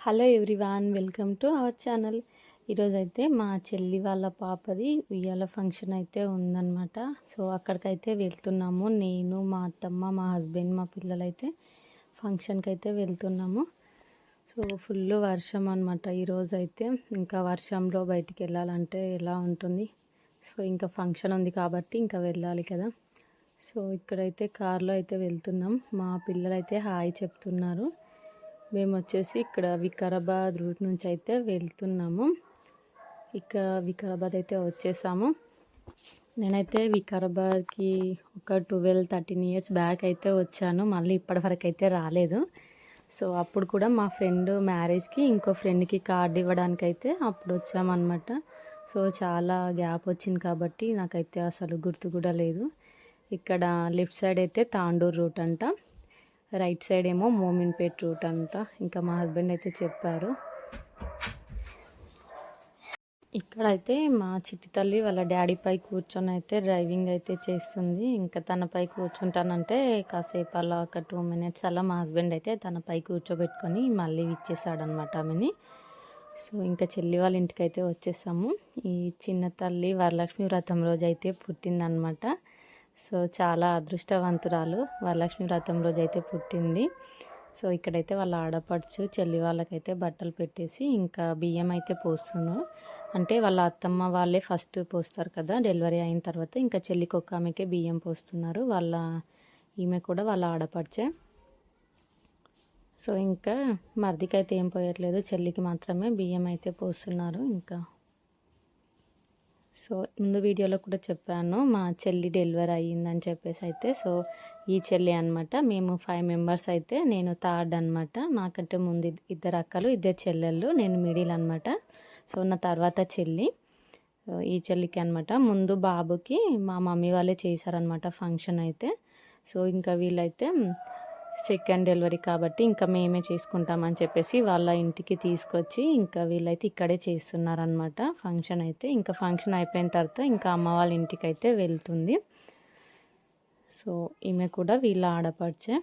Hello everyone welcome to our channel. ఈరోజైతే మా చెల్లి వాళ్ళ పాపది ఉయ్యాల ఫంక్షన్ అయితే ఉందన్నమాట. సో అక్కడికైతే వెళ్తున్నాము. నేను మా అత్తమ్మ మా హస్బెండ్ మా పిల్లలైతే ఫంక్షన్కి అయితే వెళ్తున్నాము. సో ఫుల్ వర్షం అనమాట ఈరోజైతే ఇంకా వర్షంలో బయటికి వెళ్ళాలంటే ఎలా ఉంటుంది? సో ఇంకా ఫంక్షన్ ఉంది కాబట్టి ఇంకా వెళ్ళాలి కదా. సో ఇక్కడైతే కార్లో అయితే వెళ్తున్నాం. మా పిల్లలైతే హాయ్ చెప్తున్నారు. మేము వచ్చేసి ఇక్కడ వికారాబాద్ రూట్ నుంచి అయితే వెళ్తున్నాము. ఇక వికారాబాద్ అయితే వచ్చేసాము. నేనైతే వికారాబాద్కి ఒక ట్వెల్వ్ థర్టీన్ ఇయర్స్ బ్యాక్ అయితే వచ్చాను. మళ్ళీ ఇప్పటివరకు అయితే రాలేదు. సో అప్పుడు కూడా మా ఫ్రెండ్ మ్యారేజ్కి ఇంకో ఫ్రెండ్కి కార్డు ఇవ్వడానికి అయితే అప్పుడు వచ్చామన్నమాట. సో చాలా గ్యాప్ వచ్చింది కాబట్టి నాకైతే అసలు గుర్తు కూడా లేదు. ఇక్కడ లెఫ్ట్ సైడ్ అయితే తాండూర్ రూట్ అంట. రైట్ సైడ్ ఏమో మోమిన్పేట్ రూట్ అంట. ఇంకా మా హస్బెండ్ అయితే చెప్పారు. ఇక్కడైతే మా చిట్టి తల్లి వాళ్ళ డాడీపై కూర్చొని అయితే డ్రైవింగ్ అయితే చేస్తుంది. ఇంకా తనపై కూర్చుంటానంటే కాసేపు అలా ఒక టూ మినిట్స్ అలా మా హస్బెండ్ అయితే తనపై కూర్చోబెట్టుకొని మళ్ళీ ఇచ్చేసాడనమాట ఆమెని. సో ఇంకా చెల్లి వాళ్ళ ఇంటికి అయితే వచ్చేసాము. ఈ చిన్న తల్లి వరలక్ష్మి వ్రతం రోజు అయితే పుట్టిందనమాట సో చాలా అదృష్టవంతురాలు. వరలక్ష్మి వ్రతం రోజైతే అయితే పుట్టింది. సో ఇక్కడైతే వాళ్ళ ఆడపడుచు చెల్లి వాళ్ళకైతే బట్టలు పెట్టేసి ఇంకా బియ్యం అయితే పోస్తున్నాను అంటే వాళ్ళ అత్తమ్మ వాళ్ళే ఫస్ట్ పోస్తారు కదా డెలివరీ అయిన తర్వాత ఇంకా చెల్లికి ఒక ఆమెకే బియ్యం పోస్తున్నారు. వాళ్ళ ఈమె కూడా వాళ్ళ ఆడపడిచే. సో ఇంకా మర్దికి అయితే ఏం పోయట్లేదు చెల్లికి మాత్రమే బియ్యం అయితే పోస్తున్నారు ఇంకా. సో ముందు వీడియోలో కూడా చెప్పాను మా చెల్లి డెలివరీ అయ్యిందని చెప్పేసి అయితే సో ఈ చెల్లి అనమాట మేము ఫైవ్ మెంబర్స్ అయితే నేను థర్డ్ అనమాట నాకంటే ముందు ఇద్దరు అక్కలు ఇద్దరు చెల్లెళ్ళు నేను మిడిల్ అనమాట సో నా తర్వాత చెల్లి. ఈ చెల్లికి అనమాట ముందు బాబుకి మా మమ్మీ వాళ్ళే చేశారనమాట ఫంక్షన్ అయితే సో ఇంకా వీళ్ళైతే సెకండ్ డెలివరీ కాబట్టి ఇంకా మేమే చేసుకుంటామని చెప్పేసి వాళ్ళ ఇంటికి తీసుకొచ్చి ఇంకా వీళ్ళైతే ఇక్కడే చేస్తున్నారనమాట ఫంక్షన్ అయితే ఇంకా ఫంక్షన్ అయిపోయిన తర్వాత ఇంకా అమ్మ వాళ్ళ ఇంటికి అయితే వెళ్తుంది. సో ఈమె కూడా వీళ్ళ ఆడపడిచే.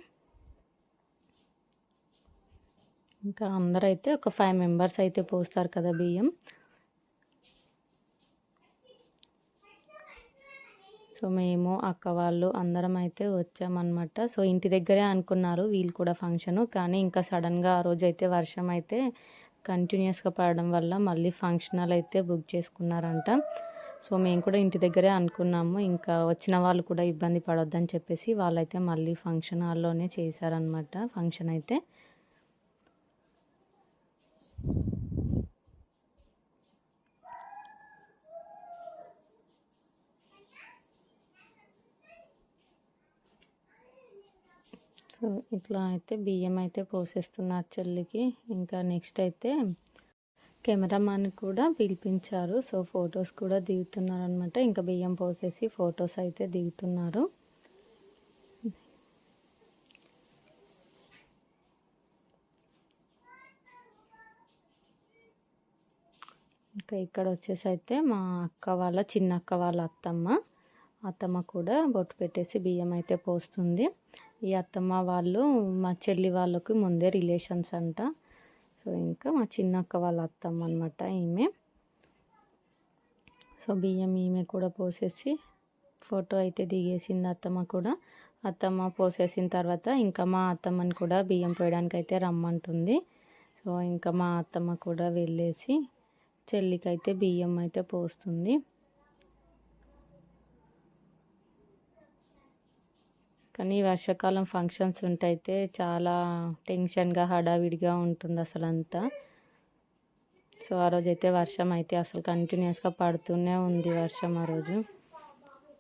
ఇంకా అందరైతే ఒక ఫైవ్ మెంబర్స్ అయితే పోస్తారు కదా బియ్యం. సో మేము అక్క వాళ్ళు అందరం అయితే వచ్చామన్నమాట. సో ఇంటి దగ్గరే అనుకున్నారు వీళ్ళు కూడా ఫంక్షను. కానీ ఇంకా సడన్గా ఆ రోజు అయితే వర్షం అయితే కంటిన్యూస్గా పడడం వల్ల మళ్ళీ ఫంక్షనల్ అయితే బుక్ చేసుకున్నారంట. సో మేము కూడా ఇంటి దగ్గరే అనుకున్నాము. ఇంకా వచ్చిన వాళ్ళు కూడా ఇబ్బంది పడొద్దని చెప్పేసి వాళ్ళైతే మళ్ళీ ఫంక్షన్ హాల్లోనే చేశారనమాట ఫంక్షన్ అయితే సో ఇట్లా అయితే బియ్యం అయితే పోసేస్తున్నారు చెల్లికి. ఇంకా నెక్స్ట్ అయితే కెమెరామాన్ కూడా పిలిపించారు. సో ఫొటోస్ కూడా దిగుతున్నారు అనమాట ఇంకా బియ్యం పోసేసి ఫొటోస్ అయితే దిగుతున్నారు. ఇంకా ఇక్కడ వచ్చేసి అయితే మా అక్క వాళ్ళ చిన్న అక్క వాళ్ళ అత్తమ్మ. అత్తమ్మ కూడా బొట్టు పెట్టేసి బియ్యం అయితే పోస్తుంది. ఈ అత్తమ్మ వాళ్ళు మా చెల్లి వాళ్ళకి ముందే రిలేషన్స్ అంట. సో ఇంకా మా చిన్నక్క వాళ్ళ అత్తమ్మ అనమాట ఈమె. సో బియ్యం ఈమె కూడా పోసేసి ఫోటో అయితే దిగేసింది అత్తమ్మ కూడా. అత్తమ్మ పోసేసిన తర్వాత ఇంకా మా అత్తమ్మని కూడా బియ్యం పోయడానికి అయితే రమ్మంటుంది. సో ఇంకా మా అత్తమ్మ కూడా వెళ్ళేసి చెల్లికైతే బియ్యం అయితే పోస్తుంది. కానీ వర్షాకాలం ఫంక్షన్స్ ఉంటైతే చాలా టెన్షన్గా హడావిడిగా ఉంటుంది అసలు అంతా సో ఆ రోజు అయితే వర్షం అయితే అసలు కంటిన్యూస్గా పడుతూనే ఉంది వర్షం ఆ రోజు.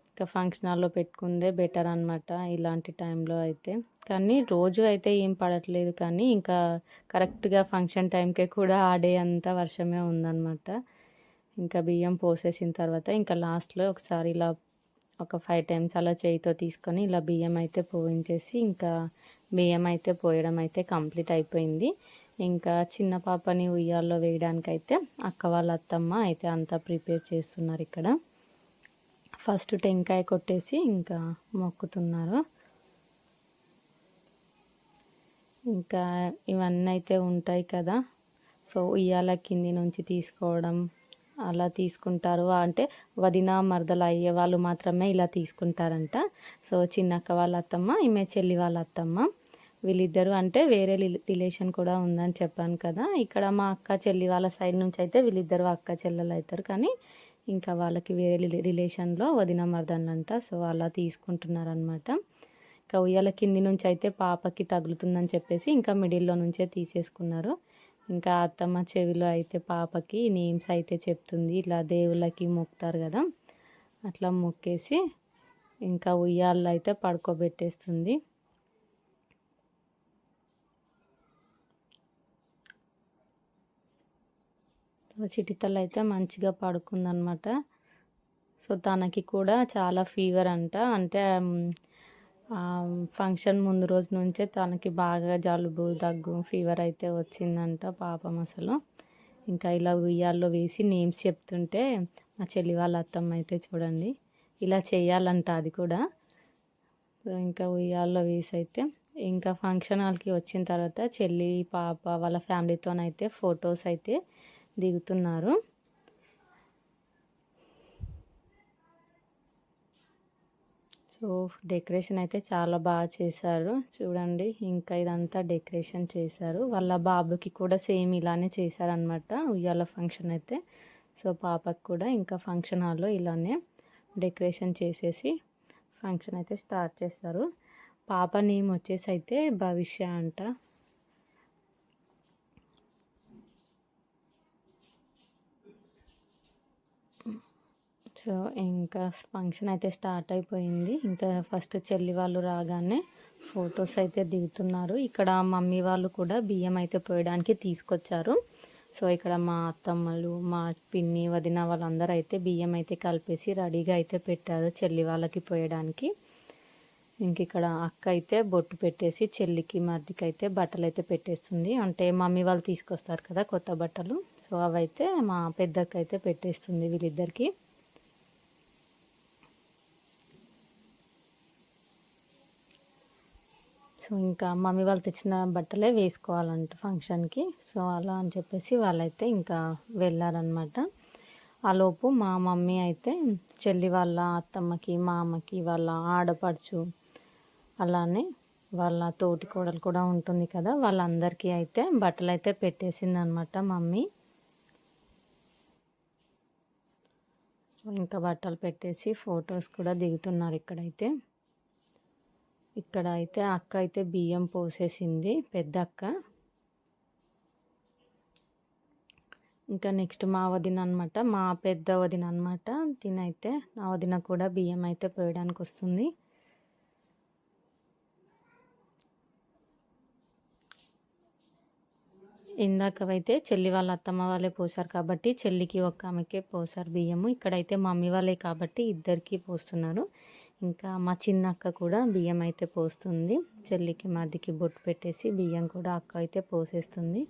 ఇంకా ఫంక్షన్ హాల్లో పెట్టుకుందే బెటర్ అనమాట ఇలాంటి టైంలో అయితే. కానీ రోజు అయితే ఏం పడట్లేదు కానీ ఇంకా కరెక్ట్గా ఫంక్షన్ టైంకే కూడా ఆడే అంత వర్షమే ఉందన్నమాట. ఇంకా బియ్యం పోసేసిన తర్వాత ఇంకా లాస్ట్లో ఒకసారి ఇలా ఒక ఫైవ్ టైమ్స్ అలా చేయితో తీసుకొని ఇలా బియ్యం అయితే పోయించేసి ఇంకా బియ్యం అయితే పోయడం అయితే కంప్లీట్ అయిపోయింది. ఇంకా చిన్న పాపని ఉయ్యాల్లో వేయడానికైతే అక్క వాళ్ళ అత్తమ్మ అయితే అంతా ప్రిపేర్ చేస్తున్నారు ఇక్కడ. ఫస్ట్ టెంకాయ కొట్టేసి ఇంకా మొక్కుతున్నారు. ఇంకా ఇవన్నీ అయితే ఉంటాయి కదా. సో ఉయ్యాల కింది నుంచి తీసుకోవడం అలా తీసుకుంటారు. అంటే వదిన మరదలు అయ్యే వాళ్ళు మాత్రమే ఇలా తీసుకుంటారంట. సో చిన్నక్క వాళ్ళ అత్తమ్మ ఈమె చెల్లి వాళ్ళ అత్తమ్మ. వీళ్ళిద్దరూ అంటే వేరే రిలేషన్ కూడా ఉందని చెప్పాను కదా. ఇక్కడ మా అక్క చెల్లి వాళ్ళ సైడ్ నుంచి అయితే వీళ్ళిద్దరు అక్క చెల్లెలు అవుతారు. కానీ ఇంకా వాళ్ళకి వేరే రిలేషన్లో వదిన మరదనంట సో అలా తీసుకుంటున్నారనమాట ఇంకా ఉయ్యాల కింది నుంచి అయితే పాపకి తగులుతుందని చెప్పేసి ఇంకా మిడిల్లో నుంచే తీసేసుకున్నారు. ఇంకా అత్తమ్మ చెవిలో అయితే పాపకి నేమ్స్ అయితే చెప్తుంది. ఇలా దేవుళ్ళకి మొక్కుతారు కదా. అట్లా మొక్కేసి ఇంకా ఉయ్యాల్లో అయితే పడుకోబెట్టేస్తుంది. చిటితలు అయితే మంచిగా పడుకుందనమాట. సో తనకి కూడా చాలా ఫీవర్ అంట. అంటే ఫంక్షన్ ముందు రోజు నుంచే తనకి బాగా జలుబు దగ్గు ఫీవర్ అయితే వచ్చిందంట పాపం అసలు. ఇంకా ఇలా ఉయ్యాల్లో వేసి నేమ్స్ చెప్తుంటే మా చెల్లి వాళ్ళ అత్తమ్మ అయితే చూడండి ఇలా చేయాలంట అది కూడా. ఇంకా ఉయ్యాల్లో వేసి అయితే ఇంకా ఫంక్షన్ హాల్కి వచ్చిన తర్వాత చెల్లి పాప వాళ్ళ ఫ్యామిలీతోనైతే ఫొటోస్ అయితే దిగుతున్నారు. సో డెకరేషన్ అయితే చాలా బాగా చేశారు. చూడండి ఇంకా ఇదంతా డెకరేషన్ చేశారు. వాళ్ళ బాబుకి కూడా సేమ్ ఇలానే చేశారనమాట ఉయ్యాల ఫంక్షన్ అయితే. సో పాపకు కూడా ఇంకా ఫంక్షన్ హాల్లో ఇలానే డెకరేషన్ చేసేసి ఫంక్షన్ అయితే స్టార్ట్ చేస్తారు పాప నేమ్ వచ్చేసి అయితే భవిష్య అంట. సో ఇంకా ఫంక్షన్ అయితే స్టార్ట్ అయిపోయింది. ఇంకా ఫస్ట్ చెల్లి వాళ్ళు రాగానే ఫొటోస్ అయితే దిగుతున్నారు. ఇక్కడ మమ్మీ వాళ్ళు కూడా బియ్యం అయితే పోయడానికి తీసుకొచ్చారు. సో ఇక్కడ మా అత్తమ్మలు మా పిన్ని వదిన వాళ్ళందరూ అయితే బియ్యం అయితే కలిపేసి రెడీగా అయితే పెట్టారు చెల్లి వాళ్ళకి పోయడానికి. ఇంక ఇక్కడ అక్క అయితే బొట్టు పెట్టేసి చెల్లికి మర్దికి అయితే బట్టలు అయితే పెట్టేస్తుంది. అంటే మమ్మీ వాళ్ళు తీసుకొస్తారు కదా కొత్త బట్టలు. సో అవైతే మా పెద్దక్క అయితే పెట్టేస్తుంది వీళ్ళిద్దరికి. సో ఇంకా మమ్మీ వాళ్ళు తెచ్చిన బట్టలే వేసుకోవాలంట ఫంక్షన్కి. సో అలా అని చెప్పేసి వాళ్ళైతే ఇంకా వెళ్ళారనమాట ఆలోపు మా మమ్మీ అయితే చెల్లి వాళ్ళ అత్తమ్మకి మా అమ్మకి వాళ్ళ ఆడపడుచు అలానే వాళ్ళ తోటి కోడలు కూడా ఉంటుంది కదా వాళ్ళందరికీ అయితే బట్టలు అయితే పెట్టేసింది అనమాట మమ్మీ. సో ఇంకా బట్టలు పెట్టేసి ఫొటోస్ కూడా దిగుతున్నారు ఇక్కడైతే. ఇక్కడ అయితే అక్క అయితే బియ్యం పోసేసింది పెద్ద అక్క ఇంకా నెక్స్ట్ మా వదిన అనమాట మా పెద్ద వదిన అనమాట తినైతే నా వదిన కూడా బియ్యం అయితే పోయడానికి వస్తుంది. ఇందాకవైతే చెల్లి వాళ్ళ అత్తమ్మ వాళ్ళే పోసారు కాబట్టి చెల్లికి ఒక ఆమెకే పోసారు బియ్యము. ఇక్కడైతే మమ్మీ వాళ్ళే కాబట్టి ఇద్దరికీ పోస్తున్నారు. ఇంకా మా చిన్న అక్క కూడా బియ్యం అయితే పోస్తుంది. చెల్లికి మదికి బొట్టు పెట్టేసి బియ్యం కూడా అక్క అయితే పోసేస్తుంది.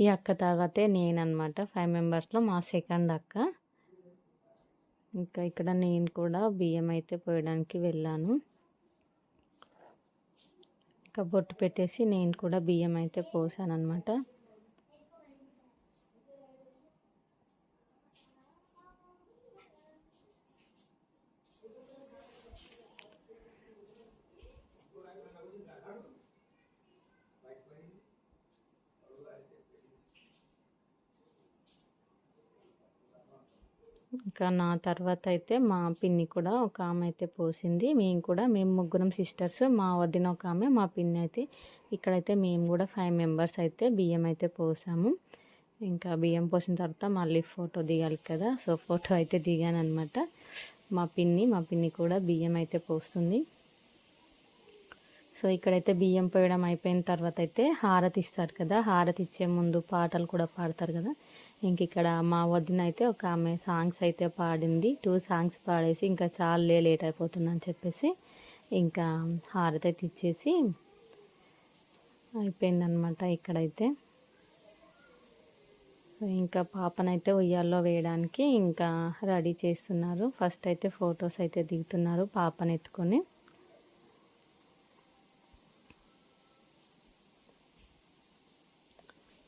ఈ అక్క తర్వాతే నేననమాట ఫైవ్ మెంబర్స్లో మా సెకండ్ అక్క. ఇంకా ఇక్కడ నేను కూడా బియ్యం అయితే పోయడానికి వెళ్ళాను. ఇంకా బొట్టు పెట్టేసి నేను కూడా బియ్యం అయితే పోసాను అనమాట ఇంకా నా తర్వాత అయితే మా పిన్ని కూడా ఒక ఆమె అయితే పోసింది. మేము కూడా మేము ముగ్గురం సిస్టర్స్ మా వదిన ఒక ఆమె మా పిన్ని అయితే ఇక్కడైతే మేము కూడా ఫైవ్ మెంబర్స్ అయితే బియ్యం అయితే పోసాము. ఇంకా బియ్యం పోసిన తర్వాత మళ్ళీ ఫోటో దిగాలి కదా సో ఫోటో అయితే దిగాను అనమాట మా పిన్ని మా పిన్ని కూడా బియ్యం అయితే పోస్తుంది. సో ఇక్కడైతే బియ్యం పోయడం అయిపోయిన తర్వాత అయితే హారతి ఇస్తారు కదా హారతి ఇచ్చే ముందు పాటలు కూడా పాడతారు కదా ఇంక ఇక్కడ మా వదిన అయితే ఒక ఆమె సాంగ్స్ అయితే పాడింది. టూ సాంగ్స్ పాడేసి ఇంకా చాలా లేట్ అయిపోతుందని చెప్పేసి ఇంకా హారతి అయితే ఇచ్చేసి అయిపోయిందనమాట ఇక్కడైతే. ఇంకా పాపనైతే ఉయ్యాల్లో వేయడానికి ఇంకా రెడీ చేస్తున్నారు. ఫస్ట్ అయితే ఫొటోస్ అయితే దిగుతున్నారు పాపను ఎత్తుకొని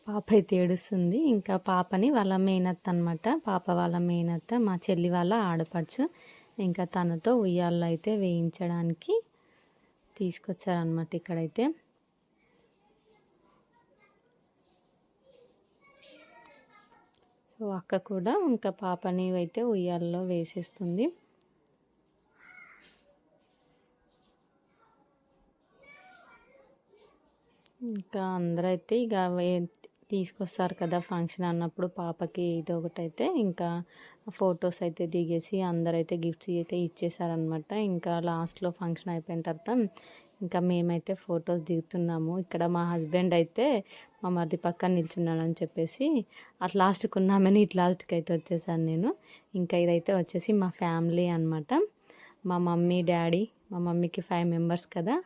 పాప అయితే ఏడుస్తుంది. ఇంకా పాపని వాళ్ళ మేనత్త అనమాట పాప వాళ్ళ మేనత్త మా చెల్లి వాళ్ళ ఆడపడుచు. ఇంకా తనతో ఉయ్యాల్లో అయితే వేయించడానికి తీసుకొచ్చారనమాట ఇక్కడైతే. సో అక్క కూడా ఇంకా పాపని అయితే ఉయ్యాల్లో వేసేస్తుంది. ఇంకా అందరూ అయితే ఇక తీసుకొస్తారు కదా ఫంక్షన్ అన్నప్పుడు పాపకి ఇది ఒకటైతే ఇంకా ఫొటోస్ అయితే దిగేసి అందరైతే గిఫ్ట్స్ అయితే ఇచ్చేసారనమాట ఇంకా లాస్ట్లో ఫంక్షన్ అయిపోయిన తర్వాత ఇంకా మేమైతే ఫొటోస్ దిగుతున్నాము. ఇక్కడ మా హస్బెండ్ అయితే మా మరిది పక్కన నిల్చున్నాడు అని చెప్పేసి అట్లా లాస్ట్కి ఉన్నామని ఇట్లా లాస్ట్కి అయితే వచ్చేసాను నేను. ఇంకా ఇదైతే వచ్చేసి మా ఫ్యామిలీ అనమాట మా మమ్మీ డాడీ మా మమ్మీకి ఫైవ్ మెంబర్స్ కదా.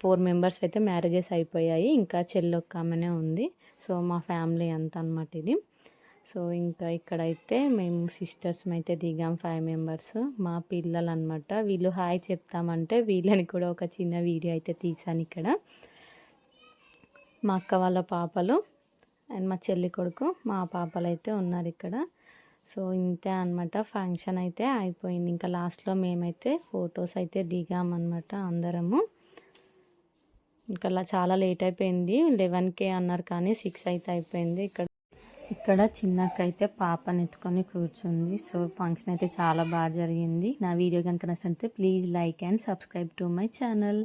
ఫోర్ మెంబర్స్ అయితే మ్యారేజెస్ అయిపోయాయి. ఇంకా చెల్లొక్క ఆమెనే ఉంది. సో మా ఫ్యామిలీ అంతా అనమాట ఇది. సో ఇంకా ఇక్కడైతే మేము సిస్టర్స్ అయితే దిగాం ఫైవ్ మెంబర్స్. మా పిల్లలు అనమాట వీళ్ళు హాయ్ చెప్తామంటే వీళ్ళని కూడా ఒక చిన్న వీడియో అయితే తీసాను ఇక్కడ. మా అక్క వాళ్ళ పాపలు అండ్ మా చెల్లి కొడుకు మా పాపలు అయితే ఉన్నారు ఇక్కడ. సో ఇంతే అనమాట ఫంక్షన్ అయితే అయిపోయింది. ఇంకా లాస్ట్లో మేమైతే ఫొటోస్ అయితే దిగామన్నమాట అందరము. ఇంకా చాలా లేట్ అయిపోయింది. లెవెన్కే అన్నారు కానీ సిక్స్ అయితే అయిపోయింది. ఇక్కడ ఇక్కడ చిన్నక్క అయితే పాపని ఎత్తుకొని కూర్చుంది. సో ఫంక్షన్ అయితే చాలా బాగా జరిగింది. నా వీడియో కనుక నచ్చినట్లయితే please like and subscribe to my channel.